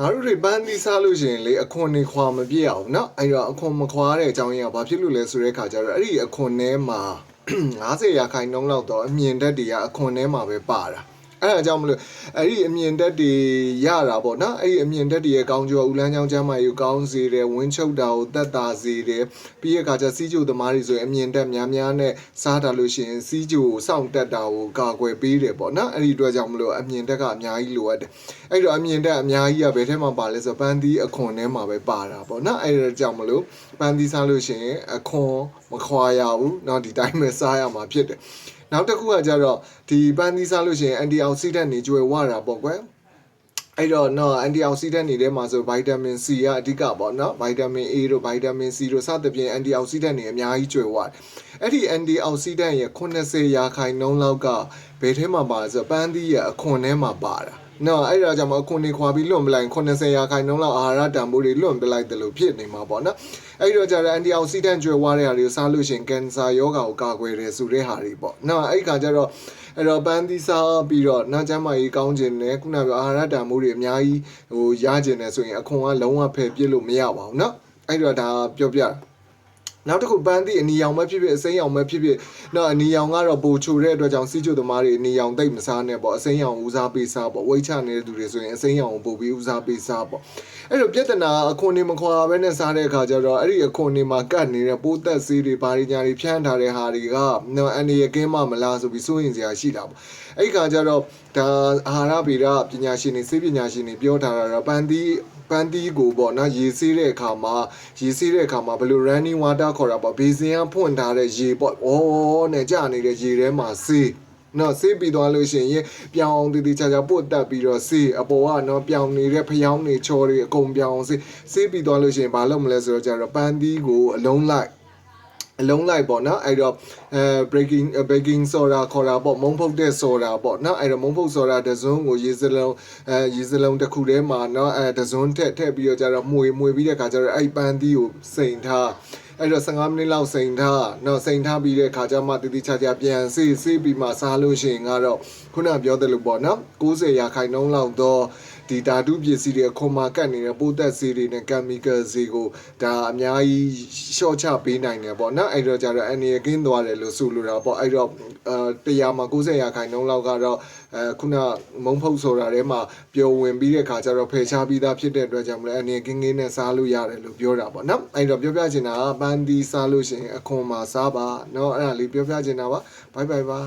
ငါတို့တွေပန်းသီးစားလို့ရှိရင်လေအခွန်နေခွာမပြည့်အောင်เนาะအဲ့တော့အခွန်မခွာတဲ့အကြောင်းရင်းကဘာဖြစ်လို့လဲဆိုတဲ့ခါကျတော့အဲ့ဒီအခွန်ထဲမှာ90ရာခိုင်နှုန်းလောက်တော့အမြင်တက်တွေကအခွန်ထဲမှာပဲပါတာ အဲ့ဒါကြောင့်မလို့အဲ့ဒီအမြင်တက်တွေရတာပေါ့နော်အဲ့ဒီအမြင်တက်တွေရဲ့ကောင်းကျိုးကဦးလန်းချောင်းချမ်းမကြီးကိုကောင်းစေတယ်ဝင်းချုပ်တာကိုတက်တာစေတယ်ပြီးရခါကျစီးကျူသမားတွေဆိုရင်အမြင်တက်များများနဲ့စားတာလို့ရှိရင်စီးကျူကိုစောင့်တက်တာကိုကာကွယ်ပေးတယ်ပေါ့နော်အဲ့ဒီအတွက်ကြောင့်မလို့အမြင်တက်ကအများကြီးလိုအပ်တယ်အဲ့တော့အမြင်တက်အများကြီးကဘယ်ထဲမှာပါလဲဆိုတော့ပန်းသီးအခွန်ထဲမှာပဲပါတာပေါ့နော်အဲ့ဒါကြောင့်မလို့ပန်းသီးစားလို့ရှိရင်အခွန်မခွာရဘူးเนาะဒီတိုင်းပဲစားရမှာဖြစ်တယ် နောက်တစ်ခုကကြတော့ဒီပန်းသီးစားလို့ရှိရင် anti oxidant တွေကျွဲဝတာပေါ့ကွယ်အဲ့တော့နော် anti oxidant တွေထဲမှာဆို vitamin C ကအဓိကပေါ့နော် vitamin A တို့ vitamin C တို့စသဖြင့် anti oxidant တွေအများကြီးကျွဲဝတယ်အဲ့ဒီ anti oxidant ရဲ့80ရာခိုင်နှုန်းလောက်ကဘယ်ထဲမှာပါလဲဆိုတော့ပန်းသီးရဲ့အခွန်ထဲမှာပါတာ နော်အဲ့ဒါကြောင့်မခုနှစ်ခွာပြီးလွန်ပလိုက်80ရာခိုင်နှုန်းလောက်အာဟာရတန်ဖိုးတွေလွန်ပလိုက်တယ်လို့ဖြစ်နေမှာပေါ့နော်အဲ့တော့ကြတဲ့ anti oxidant ကျွဲဝါးတဲ့ဟာတွေကိုစားလို့ရှင်ကင်ဆာရောဂါကိုကာကွယ်တယ်ဆိုတဲ့ဟာတွေပေါ့နော်အဲ့ခါကျတော့အဲ့တော့ပန်းသီးစားပြီးတော့နာကျမ်းမာရေးကောင်းခြင်းနဲ့ခုနကအာဟာရတန်ဖိုးတွေအများကြီးဟိုရခြင်းနဲ့ဆိုရင်အခွန်ကလုံးဝဖယ်ပြစ်လို့မရပါဘူးနော်အဲ့တော့ဒါပြောပြတာ နောက်တစ်ခုပန်းသီးအနီရောင်ပဲဖြစ်ဖြစ်အစိမ်းရောင်ပဲဖြစ်ဖြစ်တော့အနီရောင်ကတော့ပိုချိုတဲ့အတွက်ကြောင့်စီးကျုပ်သမားတွေအနီရောင်တိတ်မစားနဲ့ပေါ့အစိမ်းရောင်ဦးစားပေးစားပေါ့ဝိတ်ချနေတဲ့သူတွေဆိုရင်အစိမ်းရောင်ကိုပို့ပြီးဦးစားပေးစားပေါ့အဲ့တော့ပြဿနာအခွန်နေမခွာဘဲနဲ့စားတဲ့အခါကျတော့အဲ့ဒီအခွန်နေမှာကတ်နေတဲ့ပိုးသက်ဆေးတွေဘာတွေညာတွေဖြန်းထားတဲ့ဟာတွေကနော်အနေရကင်းမမလားဆိုပြီးစိုးရင်စရာရှိတာပေါ့အဲ့ဒီခါကျတော့ဒါအာဟာရဗေဒပညာရှင်တွေစေပညာရှင်တွေပြောထားတာတော့ပန်းသီးပန်းတီးကိုပေါ့နော်ရေဆေးတဲ့အခါမှာရေဆေးတဲ့အခါမှာဘယ်လို running water ခေါ်တာပေါ့ဘေးစင်ကဖွင့်ထားတဲ့ရေပေါ့ဩနဲ့ကြာနေတဲ့ရေထဲမှာဆေးနော်ဆေးပြီးသွားလို့ရှိရင်ပြောင်းအောင်တည်တည်ချာချာပို့တက်ပြီးတော့ဆေးအပေါ်ကနော်ပြောင်းနေတဲ့ဖျောင်းနေချော်တွေအကုန်ပြောင်းအောင်ဆေးဆေးပြီးသွားလို့ရှိရင်ဘာလုပ်မလဲဆိုတော့ကျတော့ပန်းတီးကိုအလုံးလိုက်အလုံးလိုက်ပေါ့နော်အဲ့တော့အဲ breaking baking soda ခေါ်တာပေါ့မုံဖုတ်တဲ့ soda ပေါ့နော်အဲ့တော့မုံဖုတ် soda တစ်စုံကိုရေစလုံးအဲရေစလုံးတစ်ခုထဲမှာနော်အဲတစ်စုံထက်ထည့်ပြီးတော့ကျတော့မှုေမှုေပြီးတဲ့ခါကျတော့အဲ့ပန်းသီးကိုစိန်ထား အဲ့တော့15မိနစ်လောက်စိန်ထားနော်စိန်ထားပြီးတဲ့ခါကျမှတတိချာချာပြန်ဆေးဆေးပြီးမှစားလို့ရှိရင်ကတော့ခုနပြောတယ်လို့ပေါ့နော်90ရာခိုင်နှုန်းလောက်တော့ ဒီဓာတုပစ္စည်းတွေအခွန်မှာကတ်နေတဲ့ပိုးသက်ဆေးတွေနဲ့ကမီကယ်ဆေးကိုဒါအများကြီးရှော့ချပေးနိုင်တယ်ပေါ့နော်အဲ့တော့ကြတော့အနေရကင်းသွားတယ်လို့ဆိုလိုတာပေါ့အဲ့တော့အဲတရားမှာ90ရာခိုင်နှုန်းလောက်ကတော့အဲခုနမုံဖုတ်ဆိုတာထဲမှာပျော်ဝင်ပြီးတဲ့ခါကျတော့ဖယ်ရှားပြီးသားဖြစ်တဲ့အတွက်ကြောင့်မလဲအနေကင်းကင်းနဲ့စားလို့ရတယ်လို့ပြောတာပေါ့နော်အဲ့တော့ပြောပြချင်တာပန်းသီးစားလို့ရှိရင်အခွန်မှာစားပါနော်အဲ့ဒါလေးပြောပြချင်တာပါဘိုင်ဘိုင်ပါ